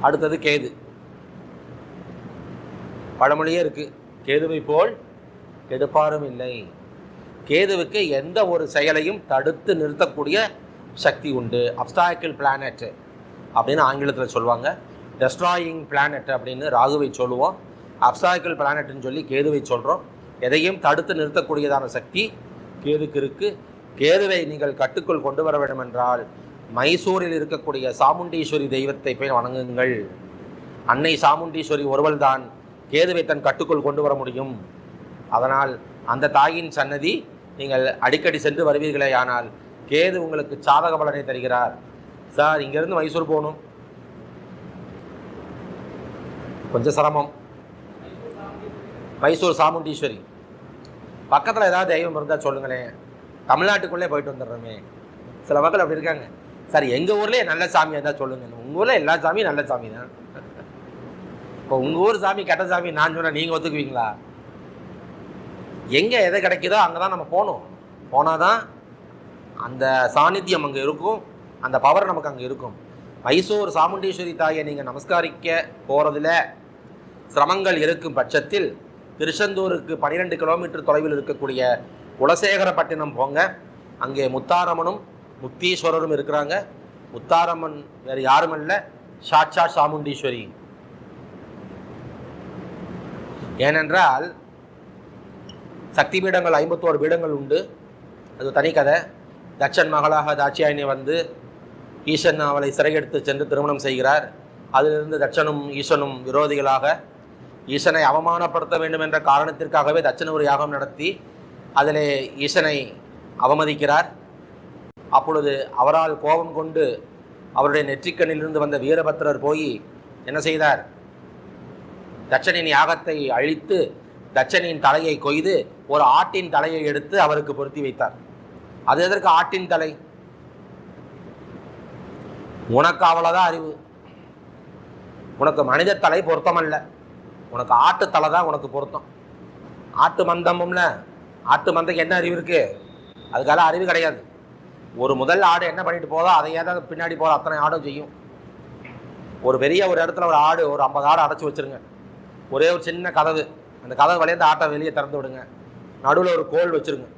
அடுத்தது கேது. பழமொழியே இருக்கு. கேதுவை போல் கெடுப்பாரும் இல்லை. கேதுவுக்கு எந்த ஒரு செயலையும் தடுத்து நிறுத்தக்கூடிய சக்தி உண்டு. அப்டாக்கிள் பிளானட் அப்படின்னு ஆங்கிலத்தில் சொல்லுவாங்க. டெஸ்ட்ராயிங் பிளானட் அப்படின்னு ராகுவை சொல்லுவோம். அப்டாக்கிள் பிளானட்னு சொல்லி கேதுவை சொல்கிறோம் எதையும் தடுத்து நிறுத்தக்கூடியதான சக்தி கேதுக்கு இருக்கு. கேதுவை நீங்கள் கட்டுக்குள் கொண்டு வர வேண்டும் என்றால் மைசூரில் இருக்கக்கூடிய சாமுண்டீஸ்வரி தெய்வத்தை போய் வணங்குங்கள். அன்னை சாமுண்டீஸ்வரி ஒருவள்தான் கேதுவை தன் கட்டுக்குள் கொண்டு வர முடியும். அதனால் அந்த தாயின் சன்னதி நீங்கள் அடிக்கடி சென்று வருவீர்களே ஆனால் கேது உங்களுக்கு சாதக பலனை தருகிறார். சார் இங்கேருந்து மைசூர் போகணும். கொஞ்சம் சிரமம். மைசூர் சாமுண்டீஸ்வரி. பக்கத்தில் ஏதாவது தெய்வம் இருந்தால் சொல்லுங்களேன் தமிழ்நாட்டுக்குள்ளே போயிட்டு வந்துடுறோமே. சில மக்கள் அப்படி இருக்காங்க. சார் எங்கள் ஊர்லேயே நல்ல சாமியாக இருந்தால் சொல்லுங்கள் உங்கள் ஊரில் எல்லா சாமியும் நல்ல சாமி தான். இப்போ உங்கள் ஊர் சாமி கெட்ட சாமி நான் சொன்னேன் நீங்கள் ஒத்துக்குவீங்களா? எங்கே எதை கிடைக்குதோ அங்கே தான் நம்ம போகணும். போனால் தான் அந்த சாநித்தியம் அங்கே இருக்கும். அந்த பவர் நமக்கு அங்கே இருக்கும். மைசூர் சாமுண்டீஸ்வரி தாயை நீங்கள் நமஸ்காரிக்க போகிறதுல சிரமங்கள் இருக்கும் பட்சத்தில் திருச்செந்தூருக்கு பன்னிரெண்டு கிலோமீட்டர் தொலைவில் இருக்கக்கூடிய குலசேகரப்பட்டினம் போங்க. அங்கே முத்தாரம்மனும் முத்தீஸ்வரரும் இருக்கிறாங்க. முத்தாரம்மன் வேறு யாரும் அல்ல சாட்சா சாமுண்டீஸ்வரி. ஏனென்றால் சக்தி பீடங்கள் ஐம்பத்தோரு பீடங்கள் உண்டு. அது தனி கதை. தட்சன் மகளாக தாட்சியாயினி வந்து ஈசன் அவளை சிறையெடுத்து சென்று திருமணம் செய்கிறார். அதிலிருந்து தட்சனும் ஈசனும் விரோதிகளாக ஈசனை அவமானப்படுத்த வேண்டும் என்ற காரணத்திற்காகவே தட்சண ஒரு யாகம் நடத்தி அதிலே ஈசனை அவமதிக்கிறார். அப்பொழுது அவரால் கோபம் கொண்டு அவருடைய நெற்றிக்கண்ணிலிருந்து வந்த வீரபத்திரர் போய் என்ன செய்தார்? தட்சனின் யாகத்தை அழித்து தட்சனின் தலையை கொய்து ஒரு ஆட்டின் தலையை எடுத்து அவருக்கு பொருத்தி வைத்தார். அது எதற்கு ஆட்டின் தலை? உனக்கு அவ்வளோதான் அறிவு. உனக்கு மனித தலை பொருத்தமல்ல. உனக்கு ஆட்டு தலை தான் உனக்கு பொருத்தம். ஆட்டு மந்தமும்ல ஆட்டு மந்தைக்கு என்ன அறிவு இருக்குது அதுக்காக அறிவு கிடையாது. ஒரு முதல் ஆடு என்ன பண்ணிட்டு போதோ அதையே தான் பின்னாடி போகிற அத்தனை ஆடும் செய்யும். ஒரு பெரிய ஒரு இடத்துல ஒரு ஆடு ஒரு ஐம்பது ஆடு அடைச்சி வச்சிருங்க. ஒரே ஒரு சின்ன கதவு. அந்த கதவு வழியாக அந்த ஆட்டை வெளியே திறந்து விடுங்க. நடுவில் ஒரு கோல் வச்சிருங்க.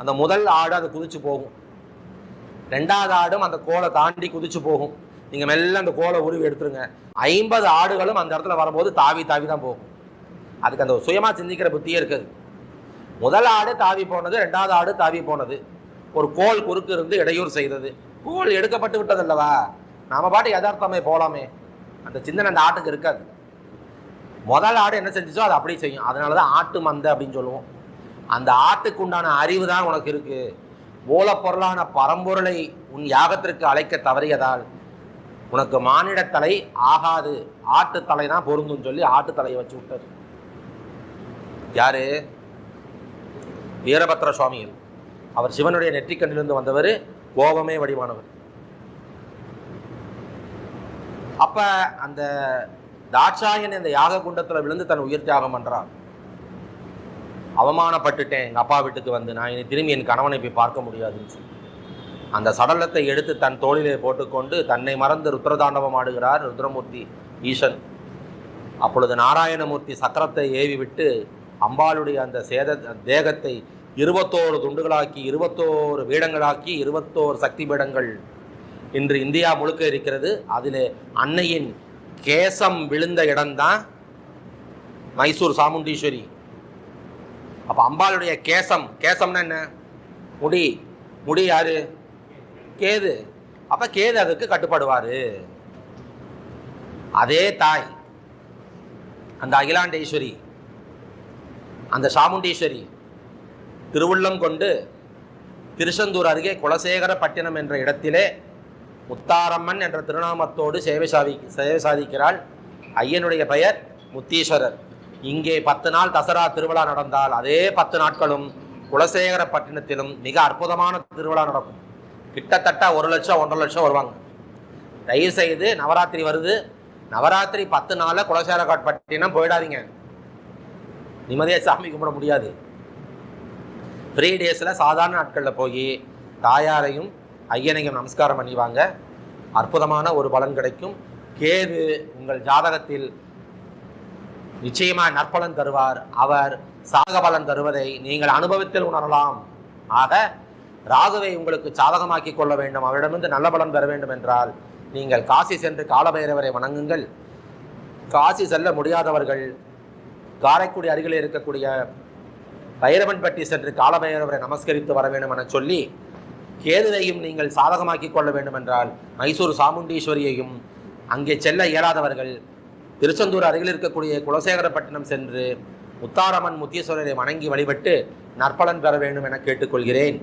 அந்த முதல் ஆடு அது குதிச்சு போகும். ரெண்டாவது ஆடும் அந்த கோலை தாண்டி குதிச்சு போகும். நீங்கள் மெல்ல அந்த கோலை உருவி எடுத்துருங்க. ஐம்பது ஆடுகளும் அந்த இடத்துல வரும்போது தாவி தாவி தான் போகும். அதுக்கு அந்த சுயமாக சிந்திக்கிற புத்தியே இருக்குது. முதல் ஆடு தாவி போனது ரெண்டாவது ஆடு தாவி போனது. ஒரு கோல் குறுக்கு இருந்து இடையூறு செய்தது. கோல் எடுக்கப்பட்டு விட்டது அல்லவா? நாம பாட்டு யதார்த்தமே போகலாமே அந்த சிந்தனை அந்த ஆட்டுக்கு இருக்காது. முதல் ஆடு என்ன செஞ்சிச்சோ அதை அப்படியே செய்யும். அதனால தான் ஆட்டு மந்தை அப்படின்னு சொல்லுவோம். அந்த ஆட்டுக்கு உண்டான அறிவு தான் உனக்கு இருக்குது மூலப்பொருளான பரம்பொருளை உன் யாகத்திற்கு அழைக்க தவறியதால் உனக்கு மானிடத்தலை ஆகாது. ஆட்டு தான் பொருந்தும் சொல்லி ஆட்டு தலையை வச்சு விட்டது. யாரு? வீரபத்ர சுவாமிகள் அவர் சிவனுடைய நெற்றிக்கண்ணிலிருந்து வந்தவர் கோபமே வடிவானவர். அப்ப அந்த தாட்சாயன் இந்த யாக குண்டத்தில் விழுந்து தன் உயிர் தியாகம் பண்றான். அவமானப்பட்டுட்டேன். எங்கள் அப்பா வீட்டுக்கு வந்து நான் இனி திரும்பி என் கணவனை போய் பார்க்க முடியாதுன்னு சொல்லி. அந்த சடலத்தை எடுத்து தன் தோளிலே போட்டுக்கொண்டு தன்னை மறந்து ருத்ரதாண்டவம் ஆடுகிறார் ருத்ரமூர்த்தி ஈசன். அப்பொழுது நாராயணமூர்த்தி சக்கரத்தை ஏவி விட்டு அம்பாளுடைய அந்த சேத தேகத்தை இருபத்தோரு துண்டுகளாக்கி இருபத்தோரு வீடங்களாக்கி இருபத்தோரு சக்தி பீடங்கள் இன்று இந்தியா முழுக்க இருக்கிறது. அதில் அன்னையின் கேசம் விழுந்த இடம்தான் மைசூர் சாமுண்டீஸ்வரி. அப்போ அம்பாளுடைய கேசம் கேசம்னா என்ன? முடி. முடி யாரு? கேது. அப்போ கேது அதுக்கு கட்டுப்படுவார். அதே தாய் அந்த அகிலாண்டேஸ்வரி அந்த சாமுண்டீஸ்வரி திருவுள்ளம் கொண்டு திருச்செந்தூர் அருகே குலசேகரப்பட்டினம் என்ற இடத்திலே முத்தாரம்மன் என்ற திருநாமத்தோடு சேவை சாதி சேவை சாதிக்கிறாள். ஐயனுடைய பெயர் முத்தீஸ்வரர். இங்கே பத்து நாள் தசரா திருவிழா நடந்தால் அதே பத்து நாட்களும் குலசேகரப்பட்டினத்திலும் மிக அற்புதமான திருவிழா நடக்கும். கிட்டத்தட்ட ஒரு லட்சம் ஒன்றரை லட்சம் வருவாங்க. தயவு செய்து நவராத்திரி வருது. நவராத்திரி பத்து நாளில் குலசேகரப்பட்டினம் போயிடாதீங்க. நிம்மதியாக சாமி கும்பிட முடியாது. ஃப்ரீ டேஸில் சாதாரண நாட்களில் போய் தாயாரையும் ஐயனையும் நமஸ்காரம் பண்ணிவாங்க. அற்புதமான ஒரு பலன் கிடைக்கும். கேது உங்கள் ஜாதகத்தில் நிச்சயமாக நற்பலன் தருவார். அவர் சாக பலன் தருவதை நீங்கள் அனுபவத்தில் உணரலாம். ஆக ராகுவை உங்களுக்கு சாதகமாக்கி கொள்ள வேண்டும். அவரிடமிருந்து நல்ல பலன் பெற வேண்டும் என்றால் நீங்கள் காசி சென்று காலபைரவரை வணங்குங்கள். காசி செல்ல முடியாதவர்கள் காரைக்குடி அருகில் இருக்கக்கூடிய பைரவன்பட்டி சென்று காலபைரவரை நமஸ்கரித்து வர வேண்டும் என சொல்லி கேதுவையும் நீங்கள் சாதகமாக்கி கொள்ள வேண்டும் என்றால் மைசூர் சாமுண்டீஸ்வரியையும் அங்கே செல்ல இயலாதவர்கள் திருச்செந்தூர் அருகில் இருக்கக்கூடிய குலசேகரப்பட்டினம் சென்று முத்தாரம்மன் முத்தீஸ்வரரை வணங்கி வழிபட்டு நற்பலன் பெற வேண்டும் என கேட்டுக்கொள்கிறேன்.